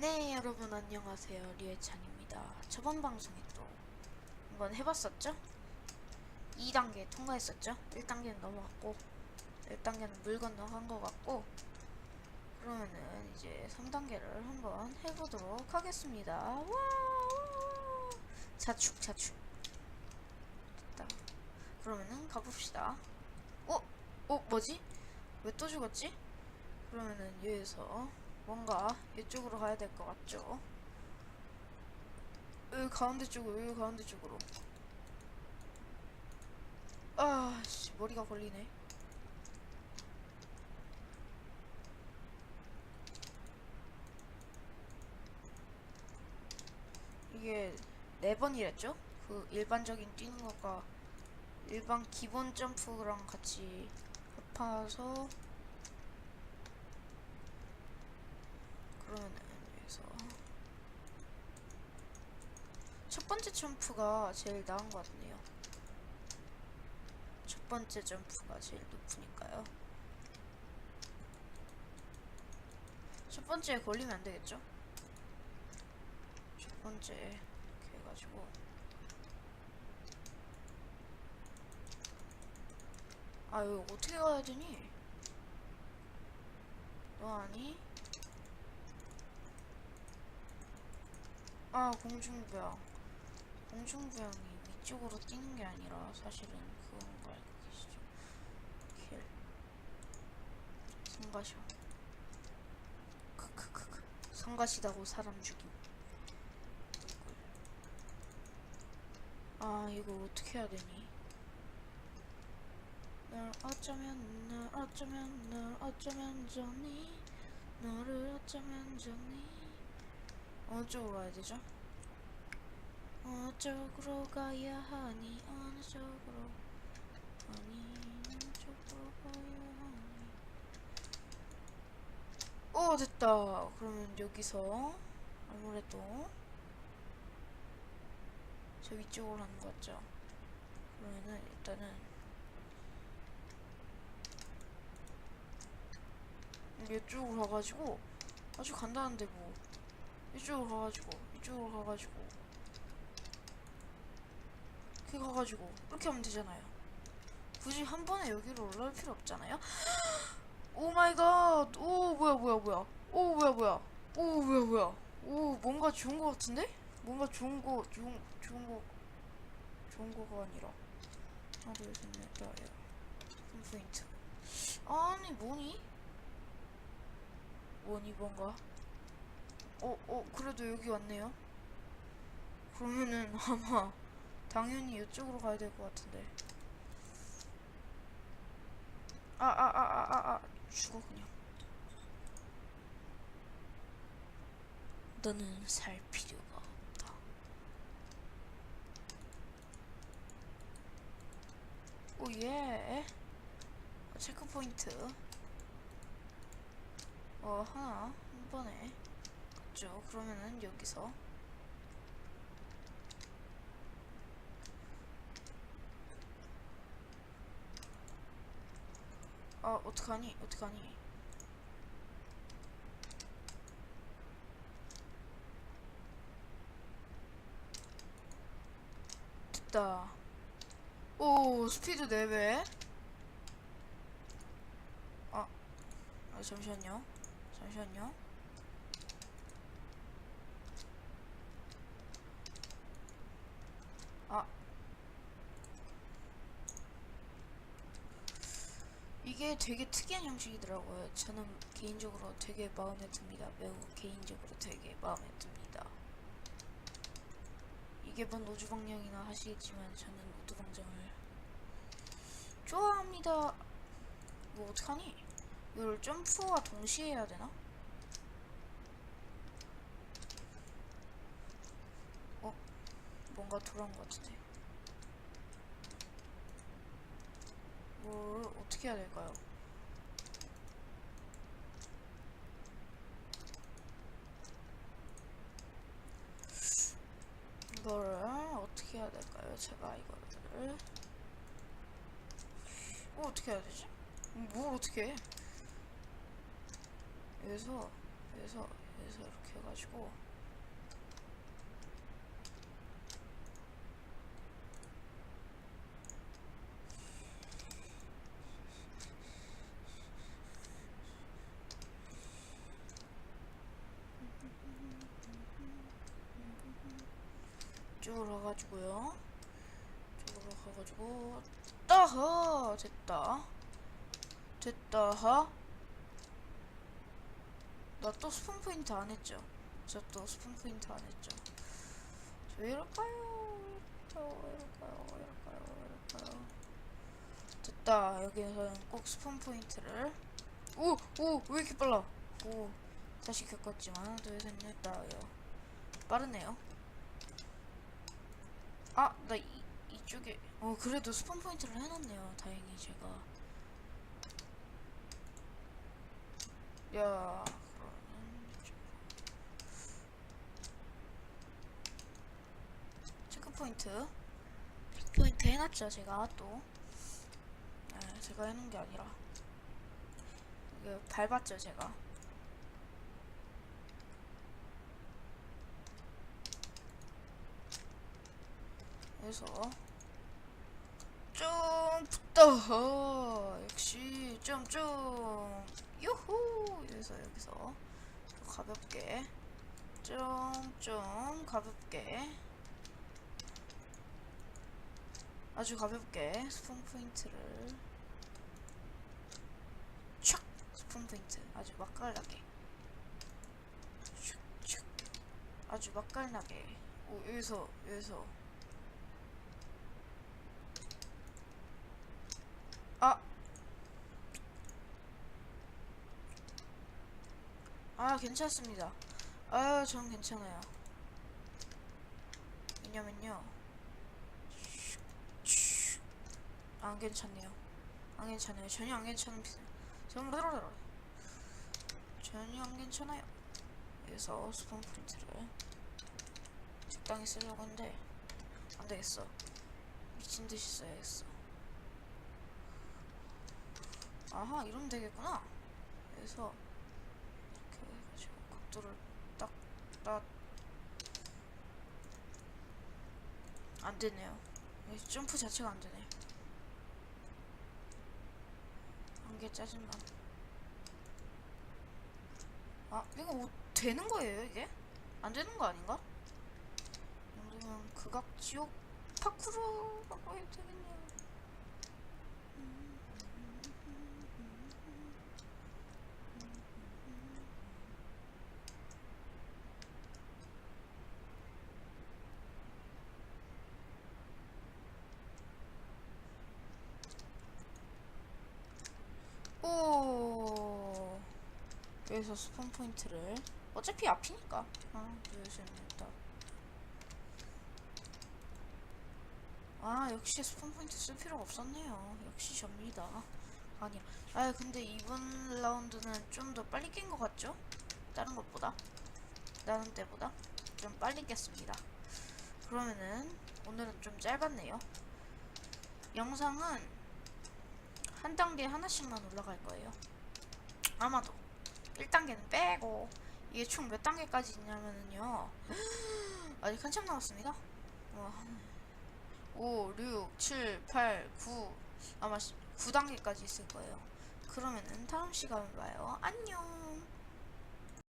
네 여러분 안녕하세요 리에찬입니다 저번 방송에 또 한번 해봤었죠? 2단계 통과했었죠? 1단계는 넘어갔고 1단계는 물 건너간 것 같고 그러면은 이제 3단계를 한번 해보도록 하겠습니다 와 자축 자축 됐다 그러면은 가봅시다 어? 어 뭐지? 왜 또 죽었지? 그러면은 여기서 뭔가 이쪽으로 가야 될 것 같죠? 여기 가운데 쪽으로, 여기 가운데 쪽으로. 아, 씨, 머리가 걸리네. 이게 네 번이랬죠? 그 일반적인 뛰는 것과 일반 기본 점프랑 같이 합해서 그러면은 여기서 첫 번째 점프가 제일 나은 것 같네요. 첫 번째 점프가 제일 높으니까요. 첫 번째에 걸리면 안 되겠죠? 첫 번째 이렇게 해가지고 아 이거 어떻게 가야 되니? 너 아니? 아 공중부양. 공중부양이 위쪽으로 뛰는 게 아니라 사실은 그건 거 알고 계시죠? 킬 성가셔 크크크크. 성가시다고 사람 죽임. 아 이거 어떻게 해야 되니? 널 어쩌면 널 어쩌면 널 어쩌면 좋니? 너를 어쩌면 좋니 어느 쪽으로 가야 되죠? 어느 쪽으로 가야 하니 어느 쪽으로 아니 어느 쪽으로 가야 하니 오 됐다 그러면 여기서 아무래도 저 위쪽으로 가는 거 같죠? 그러면은 일단은 이쪽으로 가가지고 아주 간단한데 뭐 이쪽으로 가가지고 이쪽으로 가가지고. 이렇게 가가지고 이렇게 하면 되잖아요. 굳이 한 번에 여기로 올라올 필요 없잖아요? 오 마이 갓오 뭐야 뭐야 뭐야. 오 뭐야 뭐야. 오 뭐야 뭐야. 오 뭔가 좋은 거 같은데? 뭔가 좋은 거 좋은 좋은 거 좋은 거가 아니라. 하나 둘셋넷 다섯 포인트 아니 뭐니? 뭐니 뭔가 어, 어, 그래도 여기 왔네요. 그러면은 아마 당연히 이쪽으로 가야 될 것 같은데. 아, 아, 아, 아, 아, 아, 죽어 그냥. 너는 살 필요가 없다. 오 예. 어, 체크 포인트. 어 하나 한 번에. 죠. 그러면은 여기서. 아 어떡하니? 어떡하니? 됐다. 오 스피드 4배. 아, 아 잠시만요. 잠시만요 아 이게 되게 특이한 형식이더라고요. 저는 개인적으로 되게 마음에 듭니다. 매우 개인적으로 되게 마음에 듭니다. 이게 뭔 우주방정이나 하시겠지만 저는 우주방정을 좋아합니다. 뭐 어떡하니? 이걸 점프와 동시에 해야 되나? 어? 뭔가 돌아온 것 같은데. 뭘 어떻게 해야 될까요? 이거를 어떻게 해야 될까요? 제가 이거를 뭐 어떻게 해야 되지? 뭘 어떻게 해? 여기서 그래서 그래서 이렇게 해가지고 이쪽으로 가가지고요. 이쪽으로 가가지고 따하 됐다. 됐다 하. 나 또 스폰 포인트 안 했죠? 저 또 스폰 포인트 안 했죠? 왜 이럴까요? 왜 이럴까요? 왜 이럴까요? 왜 이럴까요? 됐다. 여기에서는 꼭 스폰 포인트를 오! 오! 왜 이렇게 빨라? 오 다시 겪었지만 둘셋넷 다요 빠르네요. 아, 나 이, 이쪽에. 어 그래도 스폰 포인트를 해놨네요. 다행히 제가. 야. 체크 포인트. 체크 포인트 해놨죠 제가 또. 네, 제가 해놓은 게 아니라. 이게 밟았죠 제가 그래서. 좀 붙다 역시 좀좀. 유후! 그래서 여기서 가볍게. 좀좀 가볍게. 아주 가볍게 스폰 포인트를. 촥! 스폰 포인트. 아주 맛깔나게. 아주 맛깔나게. 오 여기서 여기서 아. 아, 괜찮습니다. 아, 전 괜찮아요. 왜냐면요. 안 괜찮네요. 안 괜찮아요. 전혀 안 괜찮은 피- 전혀 전혀 안 괜찮아요. 그래서 스폰 프린트를 적당히 쓰려고 했는데 안 되겠어. 미친 듯이 써야겠어. 아하 이러면 되겠구나 그래서 각도를 딱 딱 안 되네요 이 점프 자체가 안 되네 한개 짜증나 아 이거 뭐 되는 거예요 이게? 안 되는 거 아닌가? 이 정도면 극악 지옥 파쿠르라고 해도 되겠네요 여기서 스폰 포인트를 어차피 앞이니까. 하나 둘셋넷다. 아 역시 스폰 포인트 쓸 필요가 없었네요. 역시 접니다. 아니야. 아 근데 이번 라운드는 좀 더 빨리 깬 것 같죠? 다른 것보다? 다른 때보다? 좀 빨리 깼습니다. 그러면은 오늘은 좀 짧았네요. 영상은 한 단계 하나씩만 올라갈 거예요. 아마도 1단계는 빼고 이게 총 몇 단계까지 있냐면은요. 아직 한참 남았습니다. 어, 5, 6, 7, 8, 9 아마 9단계까지 있을 거예요. 그러면은 다음 시간에 봐요. 안녕.